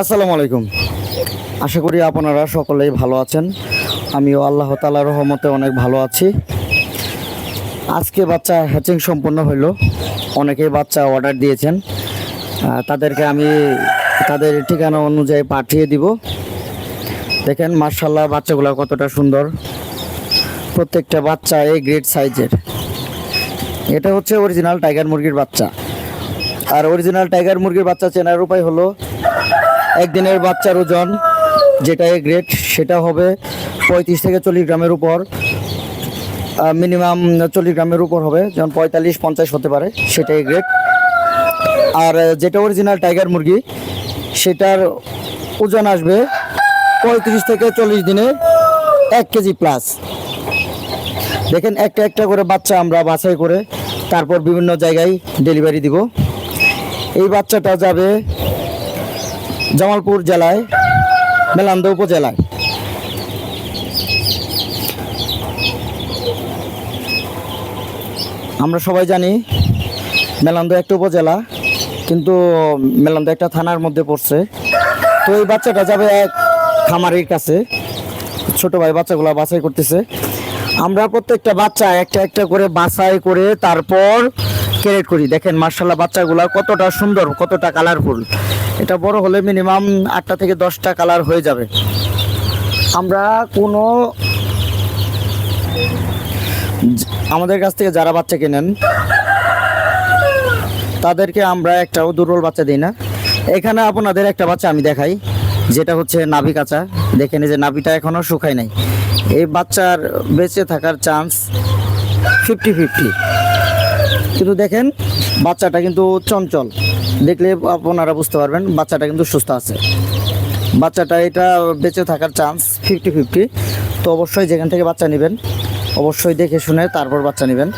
আসসালামু আলাইকুম। আশা করি আপনারা সকলেই ভালো আছেন। আমিও আল্লাহ তালার রহমতে অনেক ভালো আছি। আজকে বাচ্চা হ্যাচিং সম্পন্ন হইল। অনেকেই বাচ্চা অর্ডার দিয়েছেন। তাদেরকে আমি তাদের ঠিকানা অনুযায়ী পাঠিয়ে দিব। দেখেন মার্শাল্লাহ বাচ্চাগুলো কতটা সুন্দর। প্রত্যেকটা বাচ্চা এই গ্রেট সাইজের এটা হচ্ছে অরিজিনাল টাইগার মুরগির বাচ্চা। আর অরিজিনাল টাইগার মুরগির বাচ্চা চেনার উপায় হলো, একদিনের বাচ্চার ওজন যেটা এ গ্রেড সেটা হবে পঁয়ত্রিশ থেকে চল্লিশ গ্রামের উপর। মিনিমাম চল্লিশ গ্রামের উপর হবে, যেমন পঁয়তাল্লিশ, পঞ্চাশ হতে পারে সেটা এ গ্রেড আর যেটা অরিজিনাল টাইগার মুরগি, সেটার ওজন আসবে পঁয়ত্রিশ থেকে চল্লিশ দিনে এক কেজি প্লাস দেখেন, একটা একটা করে বাচ্চা আমরা বাছাই করে তারপর বিভিন্ন জায়গায় ডেলিভারি দিব। এই বাচ্চাটা যাবে জামালপুর জেলায়, মেলান্দ উপজেলায়। আমরা সবাই জানি মেলান্দ একটা উপজেলা, কিন্তু মেলান্দ একটা থানার মধ্যে পড়ছে। তো এই বাচ্চাটা যাবে এক খামারির কাছে। ছোট ভাই বাচ্চাগুলো বাছাই করতেছে। আমরা প্রত্যেকটা বাচ্চা একটা একটা করে বাছাই করে তারপর ক্যারেট করি। দেখেন মার্শাল্লাহ বাচ্চাগুলো কতটা সুন্দর, কতটা কালারফুল এটা বড় হলে মিনিমাম আটটা থেকে দশটা কালার হয়ে যাবে। আমরা কোনো আমাদের কাছ থেকে যারা বাচ্চা কেনেন, তাদেরকে আমরা একটাও দুর্বল বাচ্চা দিই না। এখানে আপনাদের একটা বাচ্চা আমি দেখাই, যেটা হচ্ছে নাভি কাঁচা। দেখেন যে নাভিটা এখনও শুকায় নাই। এই বাচ্চার বেঁচে থাকার চান্স ফিফটি ফিফটি কিন্তু দেখেন, বাচ্চাটা কিন্তু চঞ্চল। দেখলে আপনারা বুঝতে পারবেন, বাচ্চাটা কিন্তু সুস্থ আছে। বাচ্চাটা এটা বেঁচে থাকার চান্স ফিফটি ফিফটি তো অবশ্যই যেখান থেকে বাচ্চা নেবেন, অবশ্যই দেখে শুনে তারপর বাচ্চা নেবেন।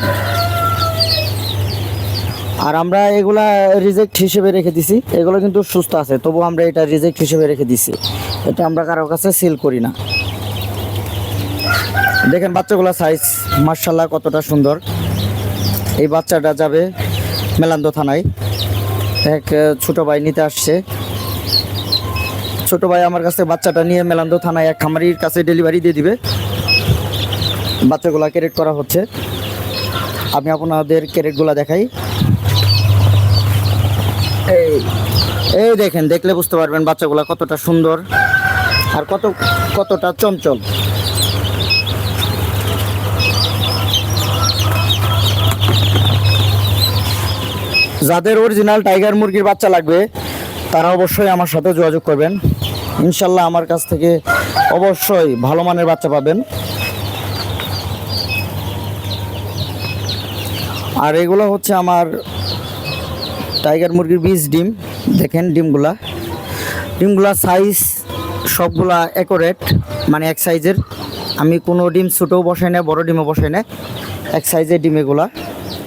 আর আমরা এগুলা রিজেক্ট হিসেবে রেখে দিছি। এগুলো কিন্তু সুস্থ আছে তবু আমরা এটা রিজেক্ট হিসেবে রেখে দিছি। এটা আমরা কারোর কাছে সেল করি না। দেখেন বাচ্চাগুলো সাইজ মার্শাল্লাহ কতটা সুন্দর। এই বাচ্চাটা যাবে মেলান্দ থানায়। এক ছোট ভাই নিতে আসছে। ছোট ভাই আমার কাছে বাচ্চাটা নিয়ে মেলান্দ থানায় এক খামারির কাছে ডেলিভারি দিয়ে দিবে। বাচ্চাগুলা ক্যারেট করা হচ্ছে। আমি আপনাদের ক্যারেটগুলা দেখাই। এই এই দেখেন, দেখলে বুঝতে পারবেন বাচ্চাগুলা কতটা সুন্দর আর কত, কতটা চঞ্চল। যাদের অরিজিনাল টাইগার মুরগির বাচ্চা লাগবে, তারা অবশ্যই আমার সাথে যোগাযোগ করবেন। ইনশাল্লাহ আমার কাছ থেকে অবশ্যই ভালো মানের বাচ্চা পাবেন। আর এগুলো হচ্ছে আমার টাইগার মুরগির বীজ, ডিম। দেখেন ডিমগুলা। ডিমগুলা সাইজ সবগুলা একরেট মানে এক সাইজের আমি কোনো ডিম ছোটোও বসাই না বড় ডিমও বসাই না এক সাইজের ডিম এগুলা।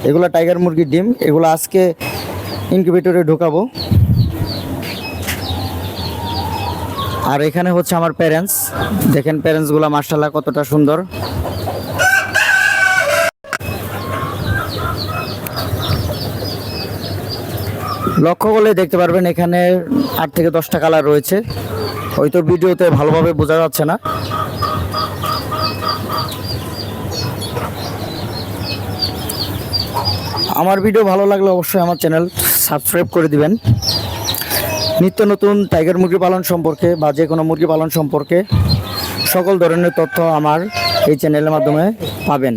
এগুলা টাইগার মুরগির ডিম, এগুলো আজকে ইনকিউবেটরে ঢোকাবো। আর এখানে হচ্ছে আমার প্যারেন্টস দেখেন প্যারেন্টসগুলো মার্শাল্লাহ কতটা সুন্দর। লক্ষ্য করলে দেখতে পারবেন এখানে আট থেকে দশটা কালার রয়েছে। হয়তো ভিডিওতে ভালোভাবে বোঝা যাচ্ছে না। আমার ভিডিও ভালো লাগলে অবশ্যই আমার চ্যানেল সাবস্ক্রাইব করে দিবেন। নিত্য নতুন টাইগার মুরগি পালন সম্পর্কে বা যে কোনো মুরগি পালন সম্পর্কে সকল ধরনের তথ্য আমার এই চ্যানেলের মাধ্যমে পাবেন।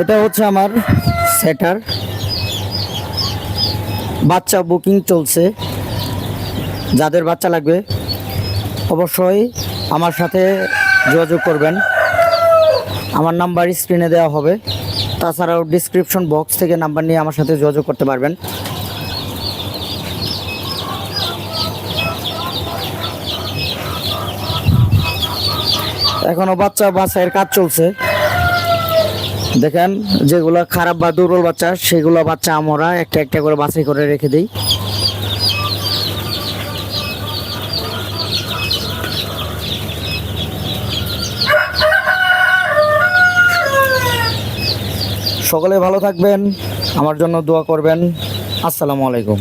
এটা হচ্ছে আমার সেটার বাচ্চা বুকিং চলছে। যাদের বাচ্চা লাগবে, অবশ্যই আমার সাথে যোগাযোগ করবেন। আমার নাম্বার স্ক্রিনে দেওয়া হবে। তাছাড়াও ডিসক্রিপশন বক্স থেকে নাম্বার নিয়ে আমার সাথে যোগাযোগ করতে পারবেন। এখনও বাচ্চা বাচ্চায়ের কাজ চলছে। দেখেন, যেগুলো খারাপ বা দুর্বল বাচ্চা, সেগুলো বাচ্চা আমরা একটা একটা করে বাছাই করে রেখে দিই। সকলে ভালো থাকবেন, আমার জন্য দোয়া করবেন। আসসালামু আলাইকুম।